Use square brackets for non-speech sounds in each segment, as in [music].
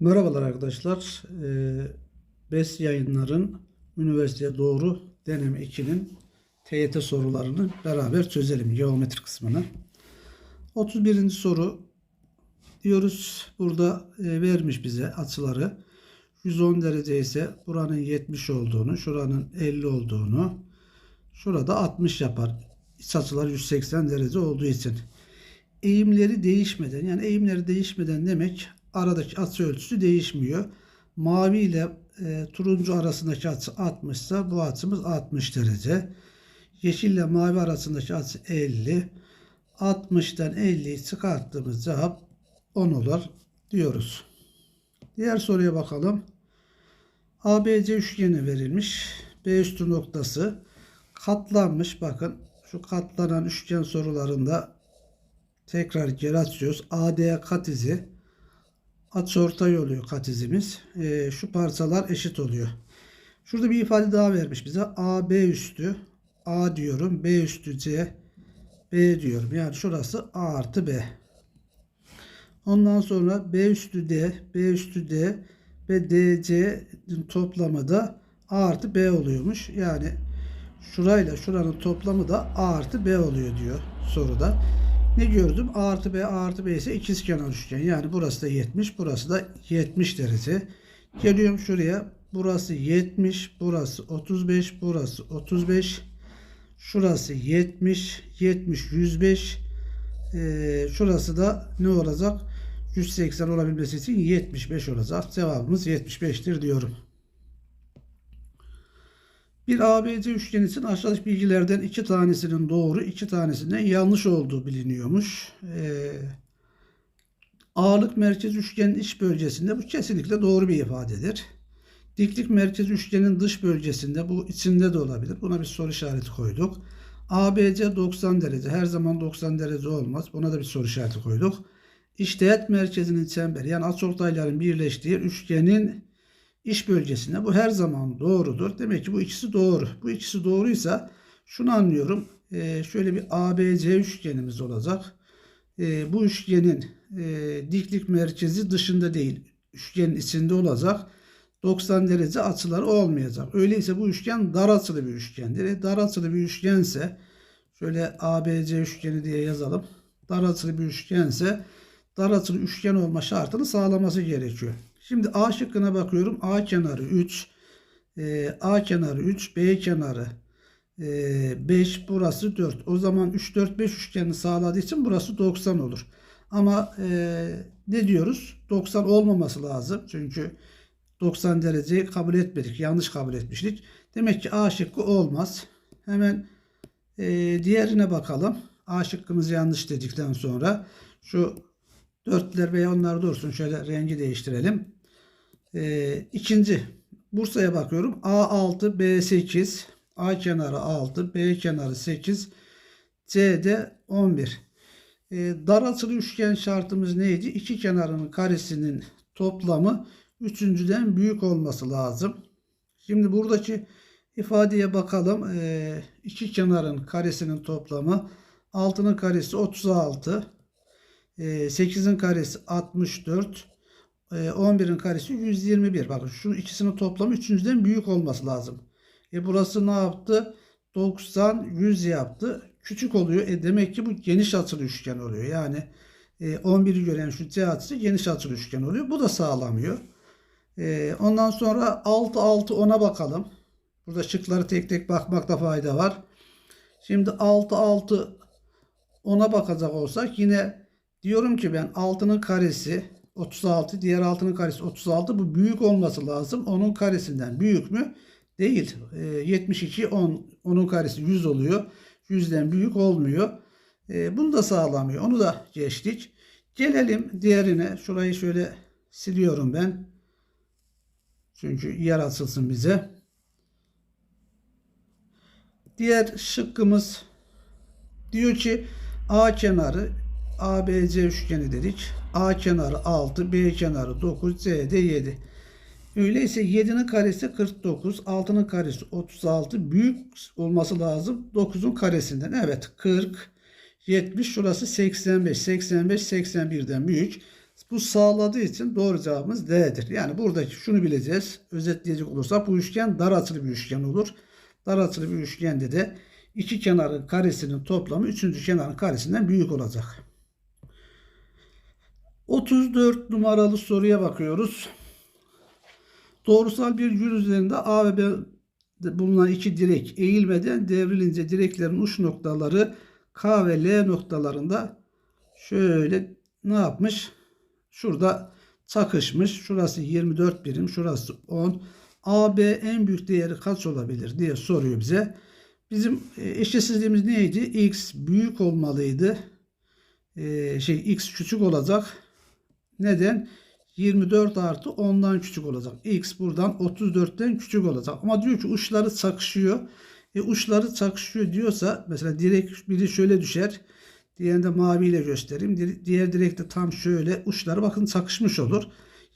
Merhabalar arkadaşlar. Ee, BES yayınların üniversiteye doğru deneme 2'nin TYT sorularını beraber çözelim. Geometri kısmını. 31. soru diyoruz. Burada e, vermiş bize açıları. 110 derece ise buranın 70 olduğunu, şuranın 50 olduğunu, şurada 60 yapar. İç açılar 180 derece olduğu için eğimleri değişmeden yani eğimleri değişmeden demek aradaki açı ölçüsü değişmiyor. Mavi ile e, turuncu arasındaki açı 60 ise bu açımız 60 derece. Yeşil ile mavi arasındaki açı 50. 60'tan 50'yi çıkarttığımız cevap 10 olur diyoruz. Diğer soruya bakalım. ABC üçgeni verilmiş. B üstü noktası katlanmış. Bakın şu katlanan üçgen sorularında tekrar geri açıyoruz. AD kat izi açıortay oluyor kat izimiz. Ee, şu parçalar eşit oluyor. Şurada bir ifade daha vermiş bize. AB üstü A diyorum. B üstü C B diyorum. Yani şurası A artı B. Ondan sonra B üstü D, B üstü D ve DC'nin toplamı da A artı B oluyormuş. Yani şurayla şuranın toplamı da A artı B oluyor diyor soruda. Ne gördüm? A artı B, A artı B ise ikizkenar üçgen. Yani burası da 70, burası da 70 derece. Geliyorum şuraya. Burası 70, burası 35, burası 35. Şurası 70, 70, 105. Ee, şurası da ne olacak? 180 olabilmesi için 75 olacak. Cevabımız 75'tir diyorum. Bir ABC üçgeni için aşağıdaki bilgilerden iki tanesinin doğru, iki tanesinin yanlış olduğu biliniyormuş. Ee, ağırlık merkez üçgenin iç bölgesinde bu kesinlikle doğru bir ifadedir. Diklik merkez üçgenin dış bölgesinde bu içinde de olabilir. Buna bir soru işareti koyduk. ABC 90 derece. Her zaman 90 derece olmaz. Buna da bir soru işareti koyduk. İşteğet merkezinin çemberi yani açıortayların birleştiği üçgenin iş bölgesinde bu her zaman doğrudur. Demek ki bu ikisi doğru. Bu ikisi doğruysa şunu anlıyorum. Ee, şöyle bir ABC üçgenimiz olacak. Ee, bu üçgenin e, diklik merkezi dışında değil. Üçgenin içinde olacak. 90 derece açıları olmayacak. Öyleyse bu üçgen dar açılı bir üçgendir. E, dar açılı bir üçgense şöyle ABC üçgeni diye yazalım. Dar açılı bir üçgense dar açılı üçgen olma şartını sağlaması gerekiyor. Şimdi A şıkkına bakıyorum. A kenarı 3. E, A kenarı 3. B kenarı e, 5. Burası 4. O zaman 3, 4, 5 üçgenini sağladığı için burası 90 olur. Ama e, ne diyoruz? 90 olmaması lazım. Çünkü 90 dereceyi kabul etmedik. Yanlış kabul etmiştik. Demek ki A şıkkı olmaz. Hemen e, diğerine bakalım. A şıkkımız yanlış dedikten sonra şu dörtler veya onlar dursun. Şöyle rengi değiştirelim. E, ikinci Bursa'ya bakıyorum. A6, B8, A kenarı 6, B kenarı 8, C'de 11. E, dar açılı üçgen şartımız neydi? İki kenarının karesinin toplamı üçüncüden büyük olması lazım. Şimdi buradaki ifadeye bakalım. E, iki kenarın karesinin toplamı 6'nın karesi 36, e, 8'in karesi 64, 11'in karesi 121. Bakın şu ikisinin toplamı üçüncüden büyük olması lazım. E burası ne yaptı? 90, 100 yaptı. Küçük oluyor. E demek ki bu geniş açılı üçgen oluyor. Yani e, 11'i gören şu C açısı geniş açılı üçgen oluyor. Bu da sağlamıyor. E, ondan sonra 6, 6, 10'a bakalım. Burada şıkları tek tek bakmakta fayda var. Şimdi 6, 6, 10'a bakacak olsak yine diyorum ki ben 6'nın karesi 36. Diğer altının karesi 36. Bu büyük olması lazım. Onun karesinden büyük mü? Değil. E, 72 10. Onun karesi 100 oluyor. 100'den büyük olmuyor. E, bunu da sağlamıyor. Onu da geçtik. Gelelim diğerine. Şurayı şöyle siliyorum ben. Çünkü yer açılsın bize. Diğer şıkkımız diyor ki A kenarı ABC üçgeni dedik. A kenarı 6, B kenarı 9, C'de 7. Öyleyse 7'nin karesi 49, 6'nın karesi 36. Büyük olması lazım 9'un karesinden. Evet 40, 70 şurası 85. 85 81'den büyük. Bu sağladığı için doğru cevabımız D'dir. Yani buradaki şunu bileceğiz. Özetleyecek olursak bu üçgen dar açılı bir üçgen olur. Dar açılı bir üçgende de iki kenarın karesinin toplamı üçüncü kenarın karesinden büyük olacak. 34 numaralı soruya bakıyoruz. Doğrusal bir yün üzerinde A ve B bulunan iki direk eğilmeden devrilince direklerin uç noktaları K ve L noktalarında şöyle ne yapmış? Şurada çakışmış. Şurası 24 birim, şurası 10. AB en büyük değeri kaç olabilir diye soruyor bize. Bizim e, eşitsizliğimiz neydi? X büyük olmalıydı. Ee, şey X küçük olacak. Neden? 24 artı 10'dan küçük olacak. X buradan 34'ten küçük olacak. Ama diyor ki uçları çakışıyor. E uçları çakışıyor diyorsa mesela direkt biri şöyle düşer. Diğerini maviyle göstereyim. Di- Diğer direkte tam şöyle uçları bakın çakışmış olur.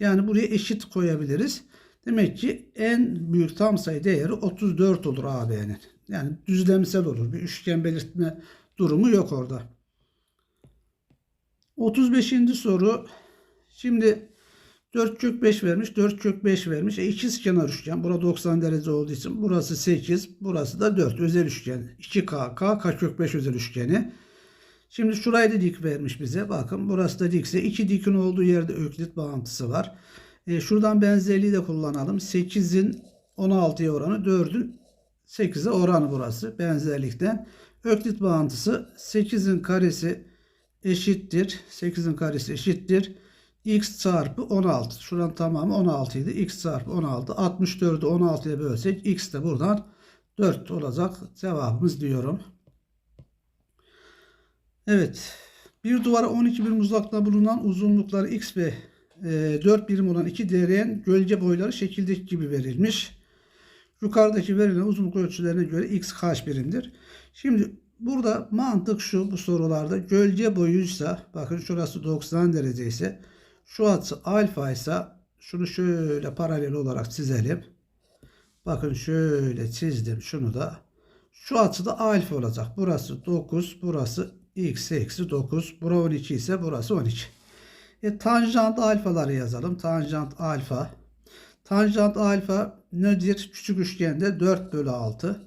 Yani buraya eşit koyabiliriz. Demek ki en büyük tam sayı değeri 34 olur AB'nin. Yani düzlemsel olur. Bir üçgen belirtme durumu yok orada. 35. soru. Şimdi 4 kök 5 vermiş. 4 kök 5 vermiş. E ikiz kenar üçgen. Burada 90 derece olduğu için burası 8. Burası da 4. Özel üçgen. 2K. K, K kök 5 özel üçgeni. Şimdi şurayı da dik vermiş bize. Bakın burası da dikse. iki dikin olduğu yerde öklit bağıntısı var. E, şuradan benzerliği de kullanalım. 8'in 16'ya oranı 4'ün 8'e oranı burası. Benzerlikten. Öklit bağıntısı 8'in karesi eşittir. 8'in karesi eşittir. X çarpı 16. Şuranın tamamı 16 idi. x çarpı 16. 64'ü 16'ya bölsek x de buradan 4 olacak. Cevabımız diyorum. Evet. Bir duvara 12 birim uzakta bulunan uzunlukları x ve e, 4 birim olan iki değerin gölge boyları şekildeki gibi verilmiş. Yukarıdaki verilen uzunluk ölçülerine göre x kaç birimdir? Şimdi burada mantık şu bu sorularda gölge boyuysa bakın şurası 90 derece ise şu açı alfa ise şunu şöyle paralel olarak çizelim. Bakın şöyle çizdim şunu da. Şu açı da alfa olacak. Burası 9, burası x eksi 9. Bura 12 ise burası 12. E, tanjant alfaları yazalım. Tanjant alfa. Tanjant alfa nedir? Küçük üçgende 4 bölü 6.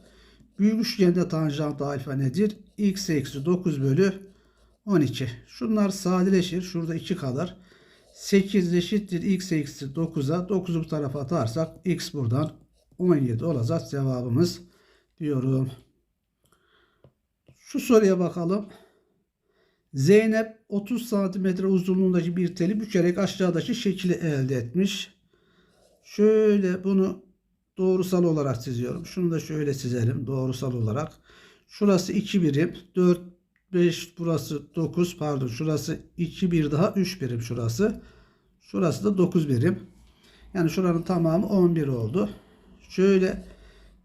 Büyük üçgende tanjant alfa nedir? x eksi 9 bölü 12. Şunlar sadeleşir. Şurada 2 kalır. 8 eşittir x eksi 9'a. 9'u bu tarafa atarsak x buradan 17 olacak cevabımız diyorum. Şu soruya bakalım. Zeynep 30 santimetre uzunluğundaki bir teli bükerek aşağıdaki şekli elde etmiş. Şöyle bunu doğrusal olarak çiziyorum. Şunu da şöyle çizelim doğrusal olarak. Şurası 2 birim. 4, 5 burası 9 pardon şurası 2 bir daha 3 birim şurası. Şurası da 9 birim. Yani şuranın tamamı 11 oldu. Şöyle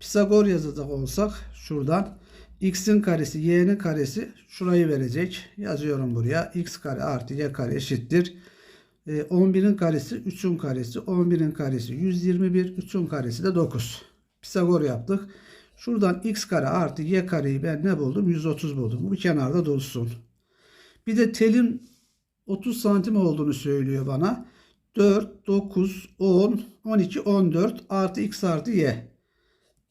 Pisagor yazacak olsak şuradan x'in karesi y'nin karesi şurayı verecek. Yazıyorum buraya. x kare artı y kare eşittir. 11'in karesi 3'ün karesi 11'in karesi 121 3'ün karesi de 9. Pisagor yaptık. Şuradan x kare artı y kareyi ben ne buldum? 130 buldum. Bu kenarda dolsun. Bir de telin 30 santim olduğunu söylüyor bana. 4, 9, 10, 12, 14 artı x artı y.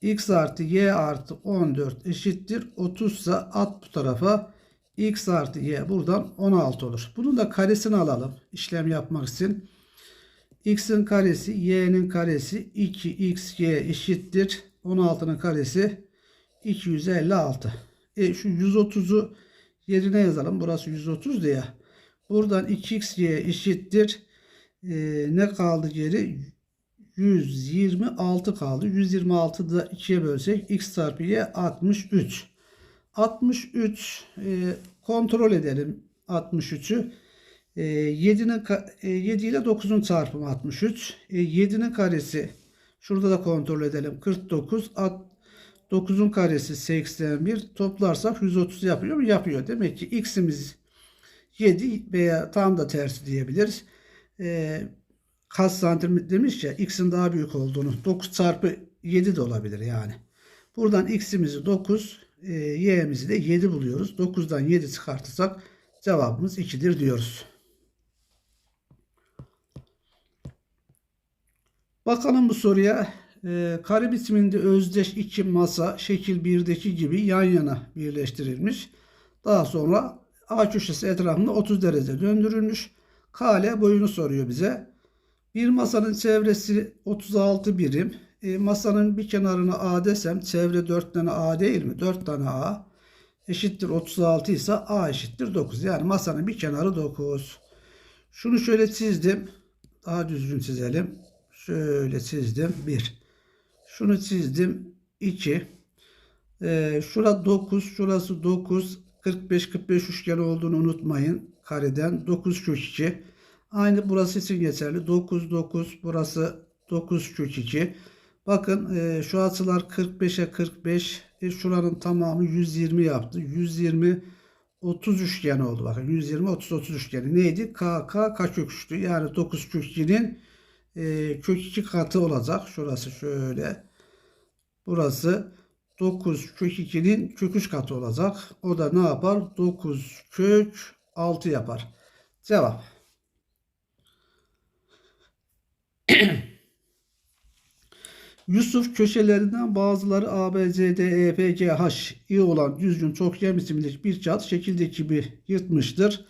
x artı y artı 14 eşittir. 30 ise at bu tarafa. x artı y buradan 16 olur. Bunun da karesini alalım. işlem yapmak için. x'in karesi y'nin karesi 2xy eşittir. 16'nın karesi 256. E şu 130'u yerine yazalım. Burası 130 diye. Buradan 2xy eşittir. E, ne kaldı geri? 126 kaldı. 126 da 2'ye bölsek x çarpı y 63. 63 e, kontrol edelim 63'ü. E, 7'nin e, 7 ile 9'un çarpımı 63. E, 7'nin karesi şurada da kontrol edelim. 49 at, 9'un karesi 81 toplarsak 130 yapıyor mu? Yapıyor. Demek ki x'imiz 7 veya tam da tersi diyebiliriz. E, kaç santim demiş ya x'in daha büyük olduğunu 9 çarpı 7 de olabilir yani. Buradan x'imizi 9 e, y'mizi de 7 buluyoruz. 9'dan 7 çıkartırsak cevabımız 2'dir diyoruz. Bakalım bu soruya. E, kare biçiminde özdeş iki masa şekil 1'deki gibi yan yana birleştirilmiş. Daha sonra A köşesi etrafında 30 derece döndürülmüş. Kale boyunu soruyor bize. Bir masanın çevresi 36 birim. E, masanın bir kenarına A desem çevre 4 tane A değil mi? 4 tane A eşittir 36 ise A eşittir 9. Yani masanın bir kenarı 9. Şunu şöyle çizdim. Daha düzgün çizelim. Şöyle çizdim. 1. Şunu çizdim. 2. Ee, şura 9. Şurası 9. 45 45 üçgen olduğunu unutmayın. Kareden 9 kök 2. Aynı burası için geçerli. 9 9 burası 9 kök 2. Bakın e, şu açılar 45'e 45. E, şuranın tamamı 120 yaptı. 120 30 üçgen oldu. Bakın 120 30 30 üçgeni neydi? K K K kök 3'tü. Yani 9 kök 2'nin e, kök 2 katı olacak. Şurası şöyle. Burası 9 kök 2'nin kök 3 katı olacak. O da ne yapar? 9 kök 6 yapar. Cevap. [clears throat] Yusuf köşelerinden bazıları A, B, C, D, E, F, G, H, I olan düzgün çokgen biçimindeki bir kağıt şekildeki gibi yırtmıştır.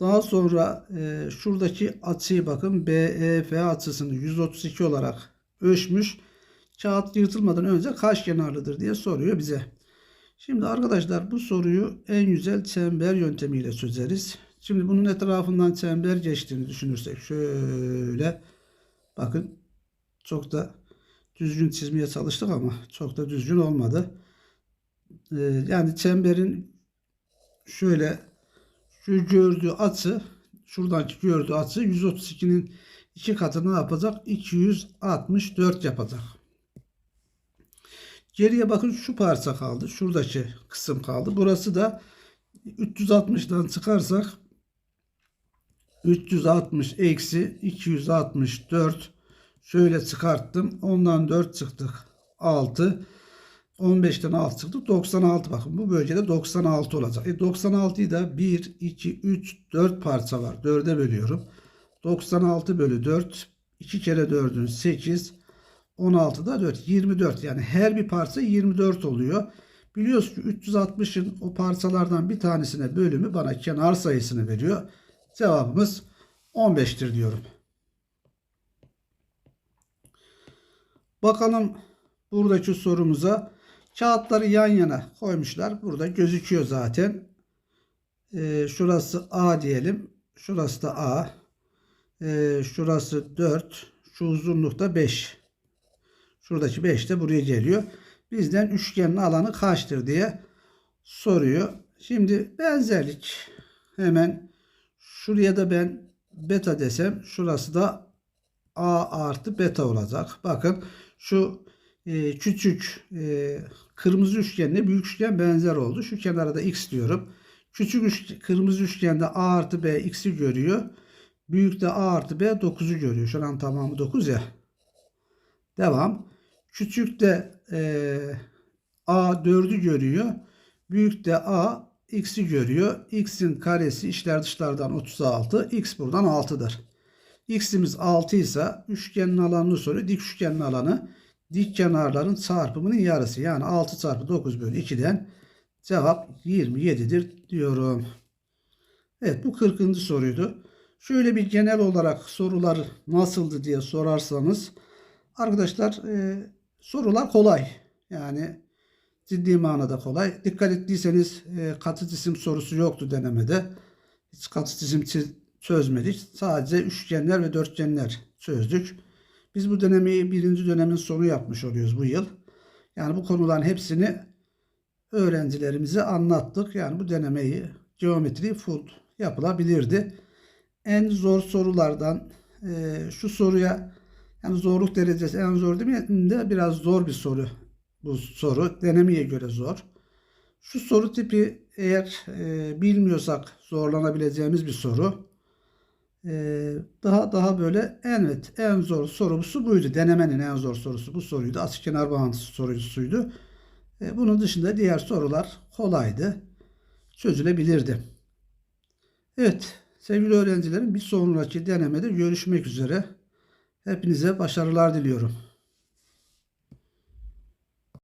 Daha sonra e, şuradaki açıyı bakın BEF açısını 132 olarak ölçmüş. Kağıt yırtılmadan önce kaç kenarlıdır diye soruyor bize. Şimdi arkadaşlar bu soruyu en güzel çember yöntemiyle çözeriz. Şimdi bunun etrafından çember geçtiğini düşünürsek şöyle bakın çok da düzgün çizmeye çalıştık ama çok da düzgün olmadı. Ee, yani çemberin şöyle şu gördüğü açı şuradaki gördüğü açı 132'nin iki katı ne yapacak? 264 yapacak. Geriye bakın şu parça kaldı. Şuradaki kısım kaldı. Burası da 360'dan çıkarsak 360 eksi 264 şöyle çıkarttım. Ondan 4 çıktık. 6. 15'ten 6 çıktı. 96 bakın. Bu bölgede 96 olacak. E 96'yı da 1, 2, 3, 4 parça var. 4'e bölüyorum. 96 bölü 4. 2 kere 4'ün 8. 16'da 4. 24. Yani her bir parça 24 oluyor. Biliyoruz ki 360'ın o parçalardan bir tanesine bölümü bana kenar sayısını veriyor. Cevabımız 15'tir diyorum. Bakalım buradaki sorumuza. Kağıtları yan yana koymuşlar. Burada gözüküyor zaten. Ee, şurası A diyelim. Şurası da A. Ee, şurası 4. Şu uzunluk da 5. Şuradaki 5 de buraya geliyor. Bizden üçgenin alanı kaçtır diye soruyor. Şimdi benzerlik. Hemen şuraya da ben beta desem şurası da A artı beta olacak. Bakın şu e, küçük e, kırmızı üçgenle büyük üçgen benzer oldu. Şu kenara da x diyorum. Küçük üç, kırmızı üçgende a artı b x'i görüyor. Büyük de a artı b 9'u görüyor. Şu an tamamı 9 ya. Devam. Küçük e, a 4'ü görüyor. Büyük de a x'i görüyor. x'in karesi içler dışlardan 36. x buradan 6'dır. x'imiz 6 ise üçgenin alanını soruyor. Dik üçgenin alanı dik kenarların çarpımının yarısı. Yani 6 çarpı 9 bölü 2'den cevap 27'dir diyorum. Evet bu 40. soruydu. Şöyle bir genel olarak sorular nasıldı diye sorarsanız arkadaşlar e, sorular kolay. Yani ciddi manada kolay. Dikkat ettiyseniz e, katı cisim sorusu yoktu denemede. Hiç katı cisim çözmedik. Sadece üçgenler ve dörtgenler çözdük. Biz bu denemeyi birinci dönemin sonu yapmış oluyoruz bu yıl. Yani bu konuların hepsini öğrencilerimize anlattık. Yani bu denemeyi geometri full yapılabilirdi. En zor sorulardan e, şu soruya yani zorluk derecesi en zor demeyeyim de biraz zor bir soru bu soru. Denemeye göre zor. Şu soru tipi eğer e, bilmiyorsak zorlanabileceğimiz bir soru. Ee, daha daha böyle evet en zor sorusu buydu. Denemenin en zor sorusu bu soruydu. Açık kenar bağıntısı sorusuydu. Ee, bunun dışında diğer sorular kolaydı. Çözülebilirdi. Evet sevgili öğrencilerim bir sonraki denemede görüşmek üzere. Hepinize başarılar diliyorum.